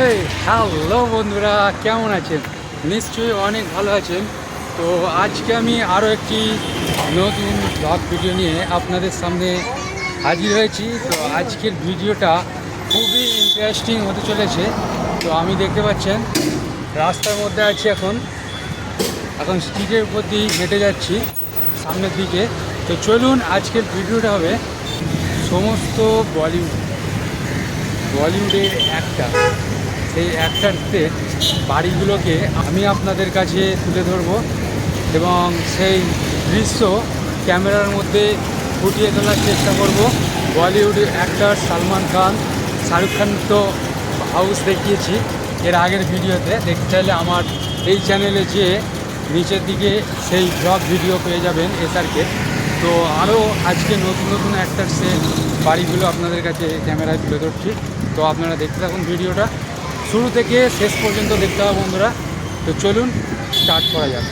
এই, হ্যালো বন্ধুরা, কেমন আছেন? নিশ্চয়ই অনেক ভালো আছেন। তো আজকে আমি আরও একটি নতুন ব্লগ ভিডিও নিয়ে আপনাদের সামনে হাজির হয়েছি। তো আজকের ভিডিওটা খুবই ইন্টারেস্টিং হতে চলেছে। তো আমি দেখতে পাচ্ছেন, রাস্তার মধ্যে আছি এখন। এখন স্ট্রিটের উপর দিয়ে হেঁটে যাচ্ছি, সামনের দিকে। তো চলুন, আজকের ভিডিওটা হবে সমস্ত বলিউড বলিউডের একটা। সেই অ্যাক্টারদের বাড়িগুলোকে আমি আপনাদের কাছে তুলে ধরব এবং সেই দৃশ্য ক্যামেরার মধ্যে ফুটিয়ে তোলার চেষ্টা করব। বলিউড অ্যাক্টর সালমান খান, শাহরুখ খান তো হাউস দেখিয়েছি, এর আগের ভিডিওতে। দেখতে চাইলে আমার এই চ্যানেলে যে নিচের দিকে সেই ব্লগ ভিডিও পেয়ে যাবেন এসআরকে তো আরও আজকে নতুন নতুন অ্যাক্টার অ্যাক্টার্সের বাড়িগুলো আপনাদের কাছে ক্যামেরায় তুলে ধরছি। তো আপনারা দেখতে থাকুন ভিডিওটা। শুরু থেকে শেষ পর্যন্ত দেখতে হবে বন্ধুরা। তো চলুন স্টার্ট করা যাক।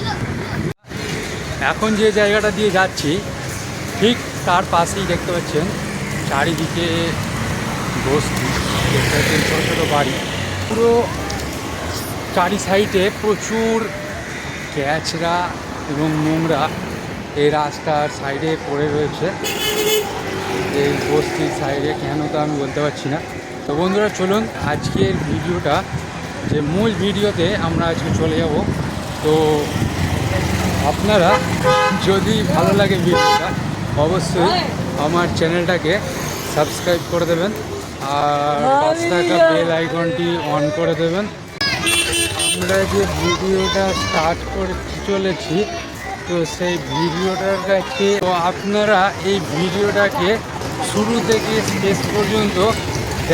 এখন যে জায়গাটা দিয়ে যাচ্ছি, ঠিক তার পাশেই দেখতে পাচ্ছেন চারিদিকে বস্তি, দেখতে পাচ্ছেন ছোটো ছোটো বাড়ি। পুরো চারি সাইডে প্রচুর ক্যাচরা এবং নোংরা এই রাস্তার সাইডে পড়ে রয়েছে। এই বস্তির সাইডে কেন তো আমি বলতে পারছি না। তো বন্ধুরা, চলুন আজকের ভিডিওটা, যে মূল ভিডিওতে আমরা আজকে চলে যাব। তো আপনারা যদি ভালো লাগে ভিডিওটা, অবশ্যই আমার চ্যানেলটাকে সাবস্ক্রাইব করে দেবেন আর থাকা বেল আইকনটি অন করে দেবেন। আমরা যে ভিডিওটা স্টার্ট করে চলেছি, তো সেই ভিডিওটার কাছে তো আপনারা এই ভিডিওটাকে শুরু থেকে শেষ পর্যন্ত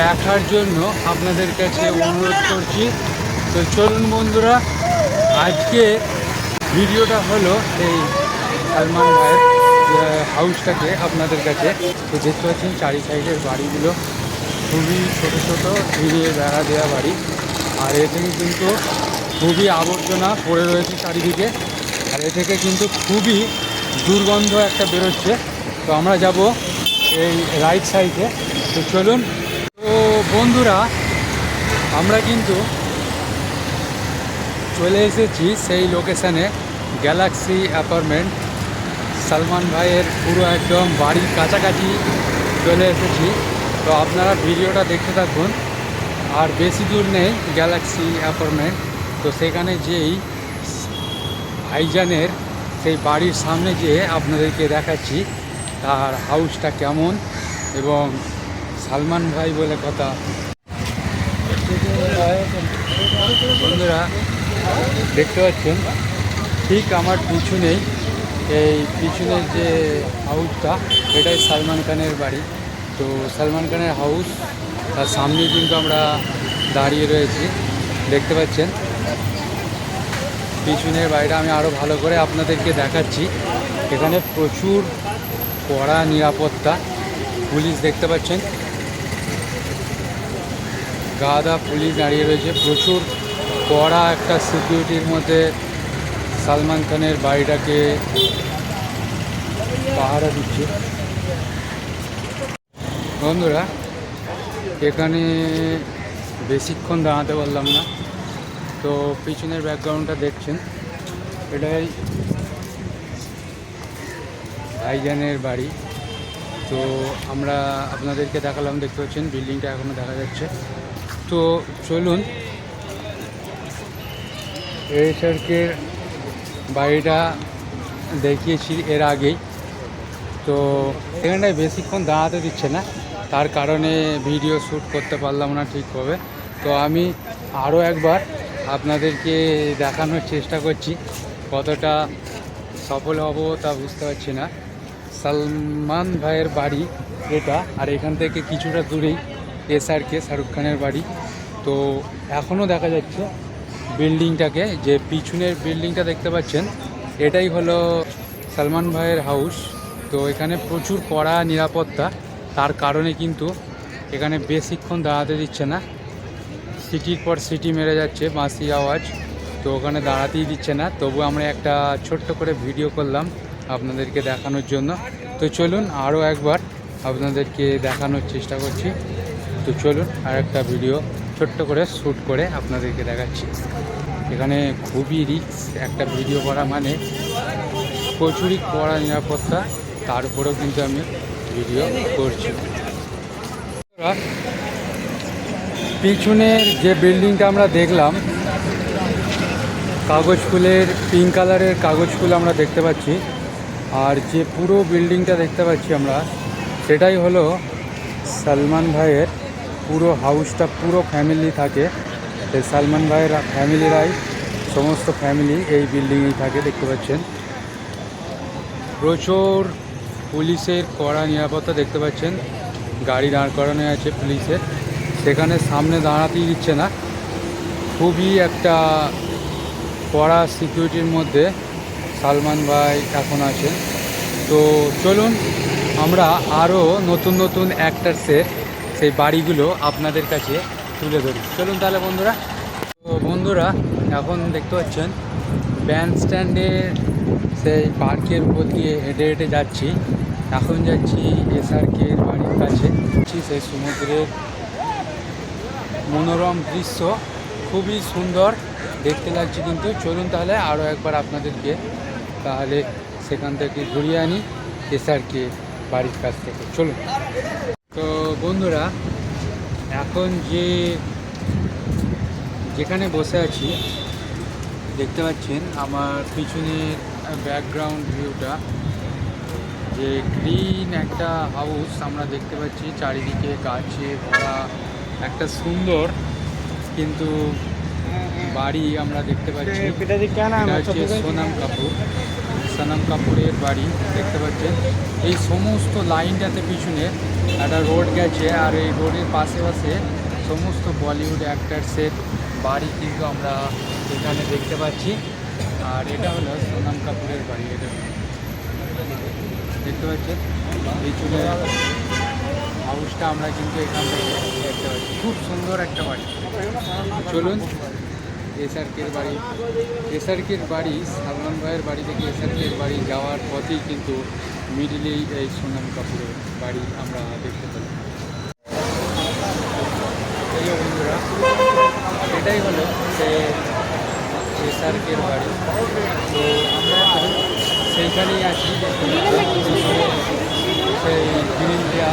দেখার জন্য আপনাদের কাছে অনুরোধ করছি। তো চলুন বন্ধুরা, আজকে ভিডিওটা হলো এই সালমান ভাইয়ের হাউসটাকে আপনাদের কাছে। তো দেখতে পাচ্ছেন চারি সাইডের বাড়িগুলো। খুবই ছোটো ছোটো ঘিরিয়ে বেড়া দেওয়া বাড়ি। আর এ থেকে কিন্তু খুবই আবর্জনা পড়ে রয়েছে চারিদিকে। আর এ থেকে কিন্তু খুবই দুর্গন্ধ একটা বেরোচ্ছে। তো আমরা যাব এই রাইট সাইডে তো চলুন বন্ধুরা, আমরা কিন্তু চলে এসেছি সেই লোকেশানে গ্যালাক্সি অ্যাপার্টমেন্ট সালমান ভাইয়ের পুরো একদম বাড়ির কাছাকাছি চলে এসেছি। তো আপনারা ভিডিওটা দেখতে থাকুন। আর বেশি দূর নেই গ্যালাক্সি অ্যাপার্টমেন্ট তো সেখানে যেই ভাইজানের সেই বাড়ির সামনে যেয়ে আপনাদেরকে দেখাচ্ছি, তার হাউসটা কেমন এবং সালমান ভাই বলে কথা। বন্ধুরা, দেখতে পাচ্ছেন, ঠিক আমার পিছনেই, এই পিছনের যে হাউসটা এটাই সালমান খানের বাড়ি। তো সালমান খানের হাউস তার সামনেই কিন্তু আমরা দাঁড়িয়ে রয়েছি। দেখতে পাচ্ছেন, পিছনের বাড়িটা আমি আরও ভালো করে আপনাদেরকে দেখাচ্ছি। এখানে প্রচুর কড়া নিরাপত্তা, পুলিশ দেখতে পাচ্ছেন। গাদা পুলিশ দাঁড়িয়ে রয়েছে। প্রচুর কড়া একটা সিকিউরিটির মধ্যে সালমান খানের বাড়িটাকে পাহারা দিচ্ছে। বন্ধুরা, এখানে বেশিক্ষণ দাঁড়াতে পারলাম না। তো পিছনের ব্যাকগ্রাউন্ডটা দেখছেন। এটাই ভাইজানের বাড়ি। তো আমরা আপনাদেরকে দেখালাম, দেখতে পাচ্ছেন, বিল্ডিংটা এখনও দেখা যাচ্ছে। তো চলুন। এই সার্কের বাড়িটা দেখিয়েছি এর আগেই। তো এখানটায় বেশিক্ষণ দাঁড়াতে দিচ্ছে না। তার কারণে ভিডিও শ্যুট করতে পারলাম না ঠিকভাবে। তো আমি আরও একবার আপনাদেরকে দেখানোর চেষ্টা করছি। কতটা সফল হব তা বুঝতে পারছি না। সালমান ভাইয়ের বাড়ি এটা, আর এখান থেকে কিছুটা দূরেই। এসআরকে শাহরুখ খানের বাড়ি। তো এখনও দেখা যাচ্ছে বিল্ডিংটাকে, যে পিছনের বিল্ডিংটা দেখতে পাচ্ছেন, এটাই হলো সালমান ভাইয়ের হাউস তো এখানে প্রচুর কড়া নিরাপত্তা, তার কারণে কিন্তু এখানে বেশিক্ষণ দাঁড়াতে দিচ্ছে না। সিটির পর সিটি মেরে যাচ্ছে বাঁশি আওয়াজ, তো ওখানে দাঁড়াতেই দিচ্ছে না। তবু আমরা একটা ছোট্ট করে ভিডিও করলাম আপনাদেরকে দেখানোর জন্য। তো চলুন আরও একবার আপনাদেরকে দেখানোর চেষ্টা করছি। তো চলুন আর একটা ভিডিও ছোট্ট করে শ্যুট করে আপনাদেরকে দেখাচ্ছি। এখানে খুবই রিক্স একটা ভিডিও করা মানে প্রচুরই কড়া নিরাপত্তা, তার উপরেও কিন্তু আমি ভিডিও করছি। পিছনের যে বিল্ডিংটা আমরা দেখলাম, কাগজ ফুলের পিঙ্ক কালারের কাগজ ফুল আমরা দেখতে পাচ্ছি। আর যে পুরো বিল্ডিংটা দেখতে পাচ্ছি আমরা, সেটাই হলো সালমান ভাইয়ের পুরো হাউসটা পুরো ফ্যামিলি থাকে। সালমান ভাইয়ের ফ্যামিলিরাই সমস্ত ফ্যামিলি এই বিল্ডিংয়েই থাকে, দেখতে পাচ্ছেন। প্রচুর পুলিশের কড়া নিরাপত্তা দেখতে পাচ্ছেন। গাড়ি দাঁড় করানো আছে পুলিশের। সেখানে সামনে দাঁড়াতেই দিচ্ছে না। খুবই একটা কড়া সিকিউরিটির মধ্যে সালমান ভাই এখন আছেন তো চলুন, আমরা আরও নতুন নতুন অ্যাক্টার্সের সেই বাড়িগুলো আপনাদের কাছে তুলে ধরি। চলুন তাহলে বন্ধুরা। তো বন্ধুরা, এখন দেখতে পাচ্ছেন ব্যান্ড স্ট্যান্ডের সেই পার্কের উপর দিয়ে হেঁটে হেঁটে যাচ্ছি। এখন যাচ্ছি এসআরকে বাড়ির কাছে। সেই সমুদ্রের মনোরম দৃশ্য। খুবই সুন্দর দেখতে লাগছে কিন্তু। চলুন তাহলে আরও একবার আপনাদেরকে তাহলে সেখান থেকে ঘুরিয়ে আনি এসআরকে বাড়ির কাছ থেকে। চলুন। তো বন্ধুরা এখন যে যেখানে বসে আছি দেখতে পাচ্ছেন আমার পিছনের ব্যাকগ্রাউন্ড ভিউটা যে গ্রিন একটা হাউস আমরা দেখতে পাচ্ছি চারিদিকে গাছে ভরা একটা সুন্দর কিন্তু বাড়ি আমরা দেখতে পাচ্ছি। হচ্ছে সোনাম কাপুর। সোনাম কাপুরের বাড়ি দেখতে পাচ্ছেন। এই সমস্ত লাইনটাতে পিছনে একটা রোড গেছে আর এই রোডের পাশে পাশে সমস্ত বলিউড অ্যাক্টার্সের বাড়ি কিন্তু আমরা এখানে দেখতে পাচ্ছি। আর এটা হলো সোনাম কাপুরের বাড়ি, এটা দেখতে পাচ্ছেন পিছনে হাউসটা আমরা কিন্তু এখান থেকে দেখতে পাচ্ছি। খুব সুন্দর একটা বাড়ি। চলুন। এসআরকের বাড়ি। এসআরকের বাড়ি, সালমান ভাইয়ের বাড়ি থেকে এসআরকের বাড়ি যাওয়ার পথেই কিন্তু মিডিলেই এই সোনাম কাপুরের বাড়ি আমরা দেখতে পাই এটাই হলো সে এসআরকের বাড়ি। তো আমরা সেইখানেই আছি। সেই গ্রিন দেয়া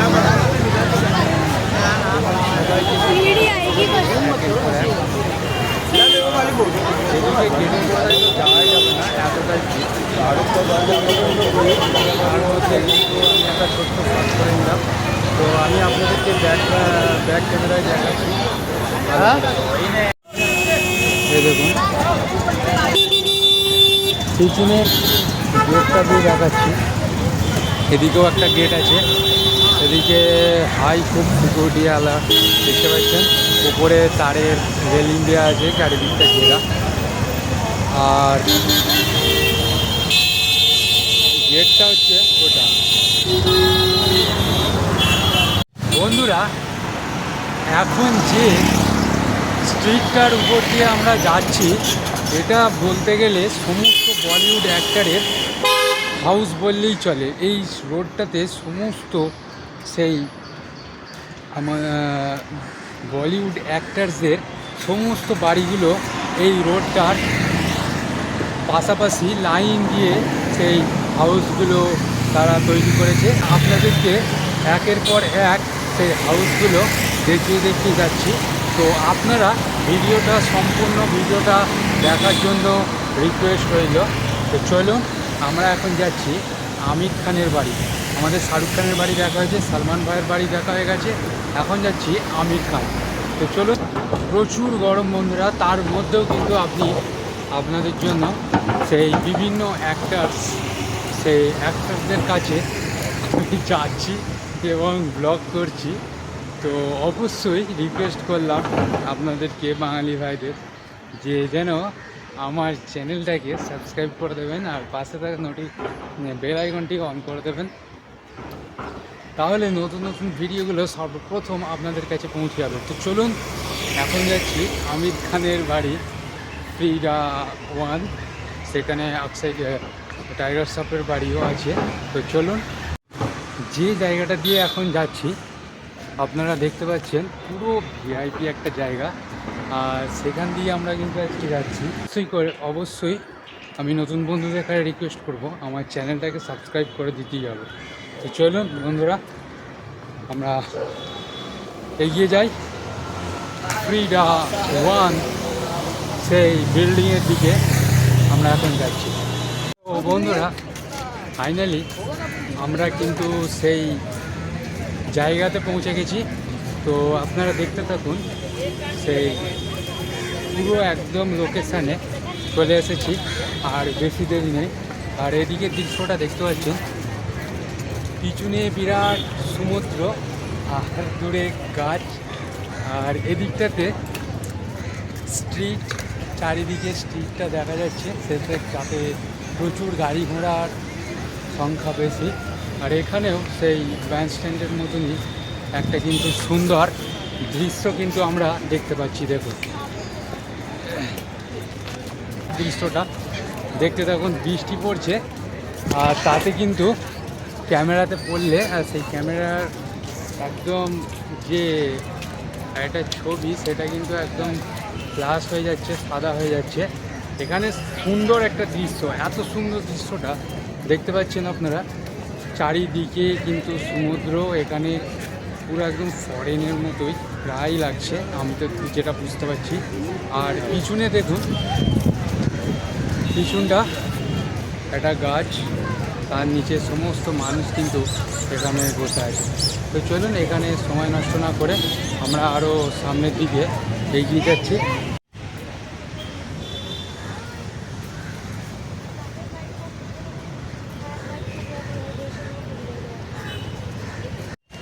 ব্যাক ক্যামেরায় দেখাচ্ছি। এই দেখুন। পিছনের গেটটা দিয়ে দেখাচ্ছি। এদিকেও একটা গেট আছে। এদিকে হাই খুব সিকিউরিটি আলা দেখতে পাচ্ছেন? উপরে তারের রেলিং দেওয়া আছে চারিদিকটা ঘেরা। আর গেটটা হচ্ছে ওটা। বন্ধুরা এখন যে স্ট্রিটটার উপর দিয়ে আমরা যাচ্ছি, এটা বলতে গেলে সমস্ত বলিউড অ্যাক্টারের হাউস বললেই চলে। এই রোডটাতে সমস্ত সেই আমার বলিউড অ্যাক্টার্সদের সমস্ত বাড়িগুলো এই রোডটার পাশাপাশি লাইন দিয়ে সেই হাউসগুলো তারা তৈরি করেছে। আপনাদেরকে একের পর এক সেই হাউসগুলো দেখিয়ে দেখিয়ে যাচ্ছি। তো আপনারা ভিডিওটা সম্পূর্ণ ভিডিওটা দেখার জন্য রিকোয়েস্ট রইল। তো চলুন, আমরা এখন যাচ্ছি আমির খানের বাড়ি। আমাদের শাহরুখ খানের বাড়ি দেখা হয়েছে, সালমান ভাইয়ের বাড়ি দেখা হয়ে গেছে। এখন যাচ্ছি আমির খান। তো চলুন, প্রচুর গরম বন্ধুরা, তার মধ্যেও কিন্তু আপনি আপনাদের জন্য সেই বিভিন্ন অ্যাক্টার্স সেই অ্যাক্টার্সদের কাছে আমি যাচ্ছি। এবং ব্লগ করছি। তো অবশ্যই রিকোয়েস্ট করলাম আপনাদেরকে, বাঙালি ভাইদের, যে যেন আমার চ্যানেলটাকে সাবস্ক্রাইব করে দেবেন আর পাশে থাকা নোটি বেল আইকনটি অন করে দেবেন। তাহলে নতুন নতুন ভিডিওগুলো সর্বপ্রথম আপনাদের কাছে পৌঁছে যাবে। তো চলুন, এখন যাচ্ছি আমির খানের বাড়ি ফ্রিডা ওয়ান সেখানে আক্সাইড টাইগার সাপের বাড়িও আছে। তো চলুন যে জায়গাটা দিয়ে এখন যাচ্ছি, আপনারা দেখতে পাচ্ছেন পুরো ভিআইপি একটা জায়গা। আর সেখান দিয়ে আমরা কিন্তু আজকে যাচ্ছি। অবশ্যই করে, অবশ্যই আমি নতুন বন্ধুদের কাছে রিকোয়েস্ট করব, আমার চ্যানেলটাকে সাবস্ক্রাইব করে দিতেই হবে। তো চলুন বন্ধুরা, আমরা এগিয়ে যাই। ফ্রিডা ওয়ান সেই বিল্ডিংয়ের দিকে আমরা এখন যাচ্ছি। ও বন্ধুরা ফাইনালি আমরা কিন্তু সেই জায়গাতে পৌঁছে গেছি। তো আপনারা দেখতে থাকুন, সেই পুরো একদম লোকেশানে চলে এসেছি, আর বেশি দেরি নেই। আর এদিকে দৃশ্যটা দেখতে পাচ্ছেন, পিছনে বিরাট সমুদ্র, আর দূরে গাছ, আর এদিকটাতে স্ট্রিট চারিদিকে স্ট্রিটটা দেখা যাচ্ছে। সেতে যাতে প্রচুর গাড়ি ঘোড়ার সংখ্যা বেশি। আর এখানেও সেই ব্যান্ড স্ট্যান্ডের মতনই একটা কিন্তু সুন্দর দৃশ্য কিন্তু আমরা দেখতে পাচ্ছি দেখুন দৃশ্যটা দেখতে থাকুন, বৃষ্টি পড়ছে, আর তাতে কিন্তু ক্যামেরাতে পড়লে, আর সেই ক্যামেরার একদম যে একটা ছবি, সেটা কিন্তু একদম ফ্লাশ হয়ে যাচ্ছে, সাদা হয়ে যাচ্ছে। এখানে সুন্দর একটা দৃশ্য, এত সুন্দর দৃশ্যটা দেখতে পাচ্ছেন আপনারা। চারিদিকে কিন্তু সমুদ্র, এখানে পুরো একদম ফরেনের মতোই প্রায় লাগছে, আমি তো যেটা বুঝতে পারছি। আর পিছনে দেখুন, পিছনটা একটা গাছ, তার নিচে সমস্ত মানুষ কিন্তু এখানে বসে আছে। তো চলুন, এখানে সময় নষ্ট না করে আমরা আরও সামনের দিকে এগিয়ে যাচ্ছি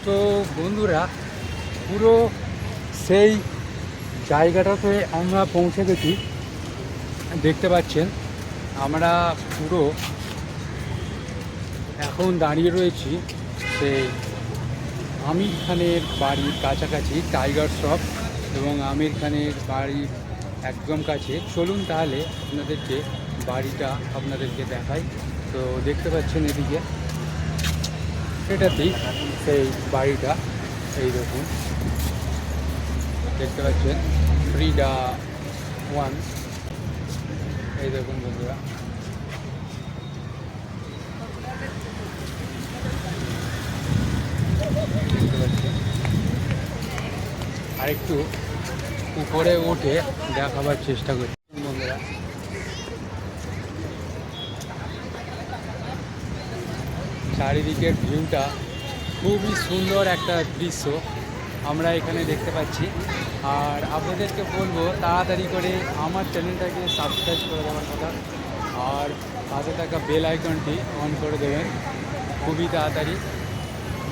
তো বন্ধুরা পুরো সেই জায়গাটাতে আমরা পৌঁছে গেছি। দেখতে পাচ্ছেন, আমরা পুরো এখন দাঁড়িয়ে রয়েছি সেই আমির খানের বাড়ির কাছাকাছি, টাইগার শপ এবং আমির খানের বাড়ির একদম কাছে। চলুন তাহলে আপনাদেরকে বাড়িটা আপনাদেরকে দেখাই। তো দেখতে পাচ্ছেন এদিকে এটাতেই সেই বাড়িটা এই দেখুন দেখতে পাচ্ছেন ফ্রিডা ওয়ান এই দেখুন বন্ধুরা। দেখতে পাচ্ছেন। উপরে উঠে দেখাবার চেষ্টা করছি বন্ধুরা। চারিদিকের ভিউটা খুবই সুন্দর একটা দৃশ্য। আমরা এখানে দেখতে পাচ্ছি। আর আপনাদেরকে বলব, তাড়াতাড়ি করে আমার চ্যানেলটাকে সাবস্ক্রাইব করে দেওয়ার কথা। আর পাশে থাকা বেল আইকনটি অন করে দেবেন। খুবই তাড়াতাড়ি।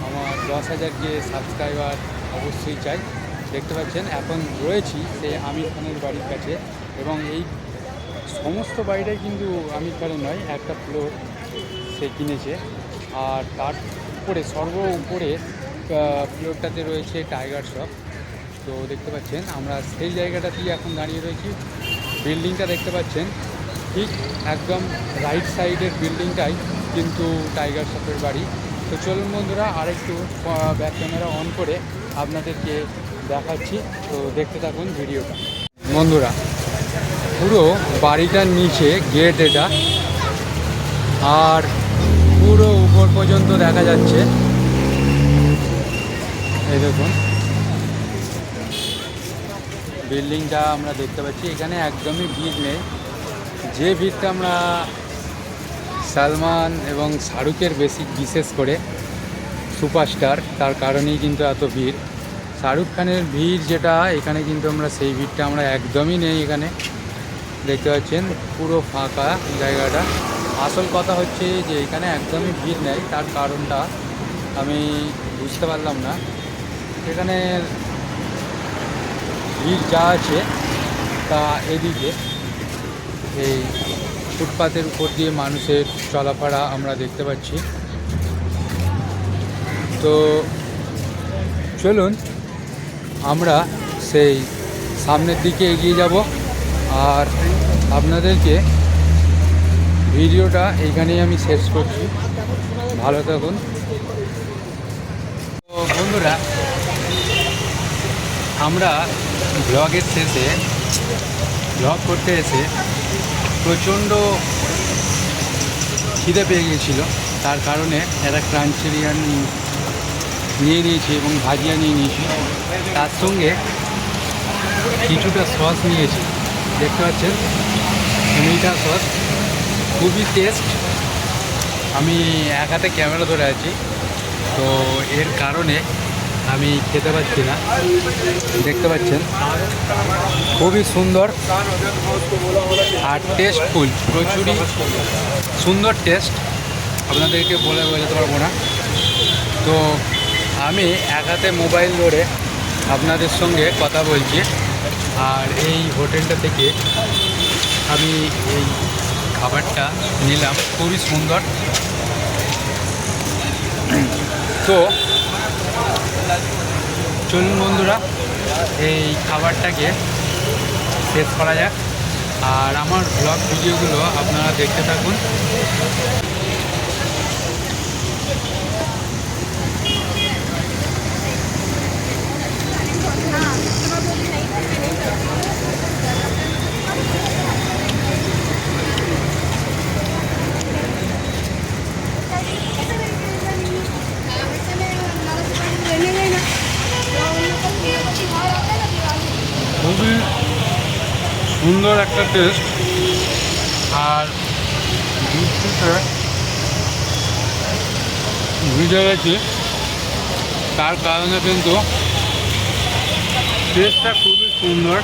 আমার দশ হাজারকে সাবস্ক্রাইবার অবশ্যই চাই। দেখতে পাচ্ছেন, এখন রয়েছি সেই আমির খানের বাড়ির কাছে। এবং এই সমস্ত বাড়িটাই কিন্তু আমির খানের নয়, একটা ফ্লোর সে কিনেছে। আর তার উপরে, সর্ব উপরে ফ্লোরটাতে রয়েছে টাইগার শপ তো দেখতে পাচ্ছেন, আমরা সেই জায়গাটাতেই এখন দাঁড়িয়ে রয়েছি। বিল্ডিংটা দেখতে পাচ্ছেন, ঠিক একদম রাইট সাইডের বিল্ডিংটাই কিন্তু টাইগার শপের বাড়ি। তো চলুন বন্ধুরা, আরেকটু ব্যাক ক্যামেরা অন করে আপনাদেরকে দেখাচ্ছি। তো দেখতে থাকুন ভিডিওটা। বন্ধুরা, পুরো বাড়িটার নিচে গেট এটা। আর পুরো উপর পর্যন্ত দেখা যাচ্ছে। এই দেখুন। বিল্ডিংটা আমরা দেখতে পাচ্ছি। এখানে একদমই ভিড় নেই। যে ভিড়টা আমরা সালমান এবং শাহরুখের বেশি, বিশেষ করে সুপারস্টার, তার কারণেই কিন্তু এত ভিড়। শাহরুখ খানের ভিড় যেটা, এখানে কিন্তু আমরা সেই ভিড়টা আমরা একদমই নেই এখানে। দেখতে পাচ্ছেন, পুরো ফাঁকা জায়গাটা। আসল কথা হচ্ছে যে এখানে একদমই ভিড় নেই, তার কারণটা আমি বুঝতে পারলাম না। এখানে ভিড় যা আছে তা এদিকে। এই ফুটপাতের উপর দিয়ে মানুষের চলাফেরা আমরা দেখতে পাচ্ছি। তো চলুন, আমরা সেই সামনের দিকে এগিয়ে যাব। আর আপনাদেরকে ভিডিওটা এইখানেই আমি শেষ করছি। ভালো থাকুন। বন্ধুরা আমরা ব্লগের শেষে ব্লগ করতে এসে প্রচণ্ড খিদে পেয়ে গিয়েছিল। তার কারণে একটা ক্রাঞ্চেরিয়ান নিয়ে নিয়েছি এবং ভাজিয়া নিয়ে নিয়েছি। তার সঙ্গে কিছুটা সস নিয়েছি। দেখতে পাচ্ছেন মিঠা সস। খুবই টেস্ট আমি এক হাতে ক্যামেরা ধরে আছি। তো এর কারণে আমি খেতে পাচ্ছি না। দেখতে পাচ্ছেন? খুবই সুন্দর আর টেস্টফুল প্রচুরই সুন্দর টেস্ট আপনাদেরকে বলে বোঝাতে পারব না। তো আমি এক হাতে মোবাইল ধরে আপনাদের সঙ্গে কথা বলছি। আর এই হোটেলটা থেকে আমি এই খাবারটা নিলাম। খুবই সুন্দর। তো চলুন বন্ধুরা এই খাবারটাকে শেষ করা যাক। আর আমার ব্লগ ভিডিওগুলো আপনারা দেখতে থাকুন খুবই সুন্দর একটা টেস্ট আর ভিজে গেছে তার কারণে কিন্তু টেস্টটা খুবই সুন্দর।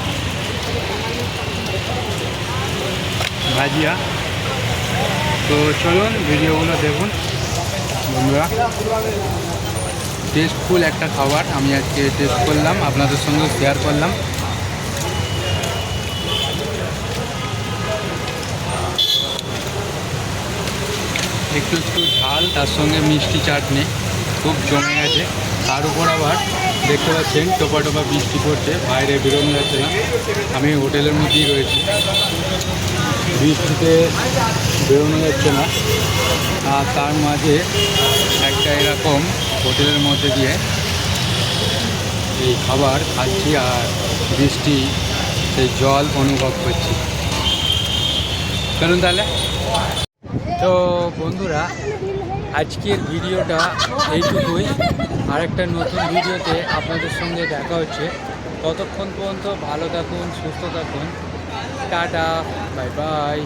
ভাজিয়া তো চলুন ভিডিওগুলো দেখুন বন্ধুরা। টেস্টফুল একটা খাবার, আমি আজকে টেস্ট করলাম, আপনাদের সঙ্গে শেয়ার করলাম। একটু একটু ঝাল, তার সঙ্গে মিষ্টি চাটনি খুব জমে গেছে। তার উপর আবার দেখতে পাচ্ছেন টোপা টোপা বৃষ্টি পড়ছে, বাইরে বেরোনো যাচ্ছে না। আমি হোটেলের মধ্যেই রয়েছি। বৃষ্টিতে বেরোনো যাচ্ছে না। আর তার মাঝে একটা এরকম হোটেলের মধ্যে দিয়ে এই খাবার খাচ্ছি আর বৃষ্টি, সেই জল অনুভব করছি। চলুন তাহলে। তো বন্ধুরা, আজকের ভিডিওটা এইটুকুই। আরেকটা নতুন ভিডিওতে আপনাদের সঙ্গে দেখা হচ্ছে। ততক্ষণ পর্যন্ত ভালো থাকুন, সুস্থ থাকুন। Tata, bye bye.